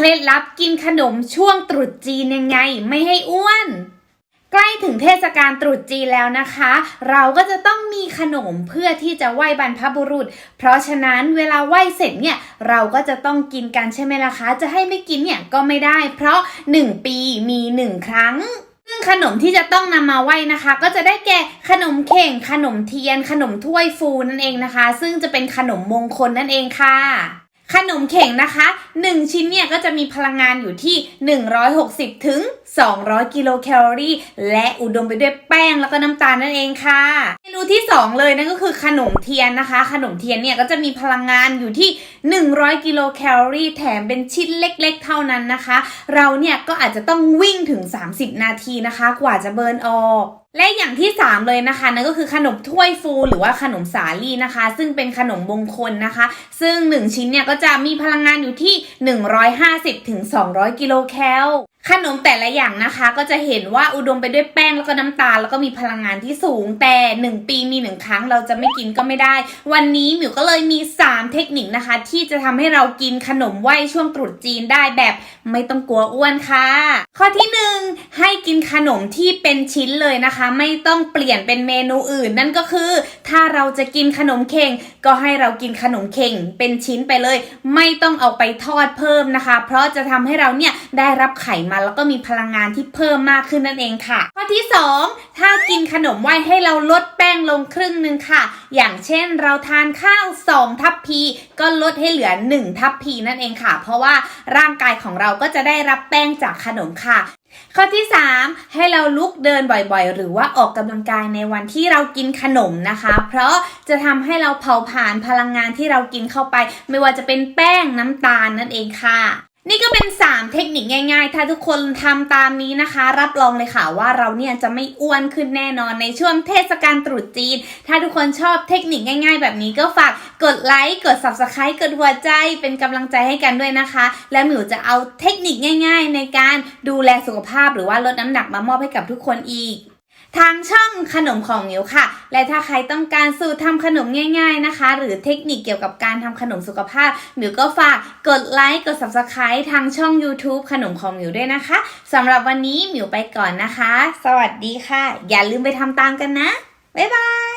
เคล็ดลับกินขนมช่วงตรุษจีนยังไง ไม่ให้อ้วน ใกล้ถึงเทศกาลตรุษจีนแล้วนะคะ เราก็จะต้องมีขนมเพื่อที่จะไหว้บรรพบุรุษ เพราะฉะนั้นเวลาไหว้เสร็จเนี่ยเราก็จะต้องกินกันใช่ไหมล่ะคะ จะให้ไม่กินเนี่ยก็ไม่ได้ เพราะ 1 ปีมี1ครั้งซึ่งขนมที่จะต้องนำมาไหว้นะคะ ก็จะได้แก่ขนมเข่ง ขนมเทียน ขนมถ้วยฟูนั่นเองนะคะ ซึ่งจะเป็นขนมมงคลนั่นเองค่ะ ขนมเข่งนะคะ 1 ชิ้นเนี่ยก็จะมีพลังงานอยู่ที่ 160 ถึง 200 กิโลแคลอรี่ และอุดมไปด้วยแป้งแล้วก็น้ำตาลนั่นเองค่ะ เมนูที่ 2 เลยนั่นก็คือขนมเทียนนะคะ ขนมเทียนเนี่ยก็จะมีพลังงานอยู่ที่ 100 กิโลแคลอรี่ แถมเป็นชิ้นเล็กๆ เท่านั้นนะคะ เราเนี่ยก็อาจจะต้องวิ่งถึง 30 นาทีนะคะ กว่าจะเบิร์นออกและอย่างที่ 3 เลยนะคะนั่นก็คือขนมถ้วยฟูหรือว่าขนมสาลี่นะคะ ซึ่งเป็นขนมมงคลนะคะ ซึ่ง 1 ชิ้นเนี่ยก็จะมีพลังงานอยู่ที่ 150ถึง200 กิโลแคล ขนมแต่ละอย่างนะคะ ก็จะเห็นว่าอุดมไปด้วยแป้งแล้วก็น้ำตาลแล้วก็มีพลังงานที่สูง แต่1ปีมี1ครั้งเราจะไม่กินก็ไม่ได้ วันนี้หมิวก็เลยมี 3 เทคนิคนะคะ ที่จะทำให้เรากินขนมไหว้ช่วงตรุษจีนได้แบบไม่ต้องกลัวอ้วนค่ะ ข้อที่ 1 ให้กินขนมที่เป็นชิ้นเลยนะคะ ไม่ต้องเปลี่ยนเป็นเมนูอื่น นั่นก็คือ ถ้าเราจะกินขนมเข่งก็ให้เรากินขนมเข่งเป็นชิ้นไปเลย ไม่ต้องเอาไปทอดเพิ่มนะคะ เพราะจะทำให้เราเนี่ยได้รับไขมันแล้วก็มีพลังงานที่เพิ่มมากขึ้นนั่นเองค่ะ ข้อที่ 2 ถ้ากินขนมไหว้ให้เราลดแป้งลงครึ่งหนึ่งค่ะ อย่างเช่นเราทานข้าว 2 ทัพพี ก็ลดให้เหลือ 1 ทัพพีนั่นเองค่ะ เพราะว่าร่างกายของเราก็จะได้รับแป้งจากขนมค่ะข้อที่ 3 ให้เราลุกเดินบ่อยๆ หรือว่าออกกำลังกายในวันที่เรากินขนมนะคะ เพราะจะทำให้เราเผาผลาญพลังงานที่เรากินเข้าไป ไม่ว่าจะเป็นแป้งน้ำตาลนั่นเองค่ะ นี่ก็เป็น 3 เทคนิคง่าย ๆ ถ้าทุกคนทำตามนี้นะคะ รับรองเลยค่ะว่าเราเนี่ยจะไม่อ้วนขึ้นแน่นอนในช่วงเทศกาลตรุษจีน ถ้าทุกคนชอบเทคนิคง่าย ๆ แบบนี้ก็ฝากกดไลค์ กด subscribe กดหัวใจเป็นกำลังใจให้กันด้วยนะคะ และหมิวจะเอาเทคนิคง่าย ๆ ในการดูแลสุขภาพหรือว่าลดน้ำหนักมามอบให้กับทุกคนอีก ทางช่องขนมของมิวค่ะ และถ้าใครต้องการสูตรทำขนมง่าย ๆนะคะ หรือเทคนิคเกี่ยวกับการทำขนมสุขภาพมิวก็ฝากกดไลค์กด subscribe ทางช่อง YouTube ขนมของมิวด้วยนะคะสำหรับวันนี้มิวไปก่อนนะคะ สวัสดีค่ะ อย่าลืมไปทำตามกันนะ บ๊ายบาย